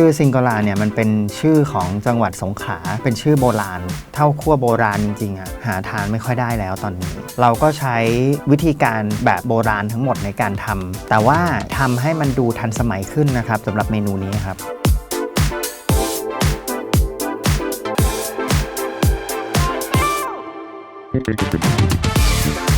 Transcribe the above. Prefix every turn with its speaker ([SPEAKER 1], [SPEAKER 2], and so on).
[SPEAKER 1] ชื่อซิงโกลาเนี่ยมันเป็นชื่อของจังหวัดสงขลาเป็นชื่อโบราณ เท่าขั้วโบราณจริงๆอะหาทานไม่ค่อยได้แล้วตอนนี้ เราก็ใช้วิธีการแบบโบราณทั้งหมดในการทำแต่ว่าทำให้มันดูทันสมัยขึ้นนะครับสำหรับเมนูนี้ครับ
[SPEAKER 2] Thank you.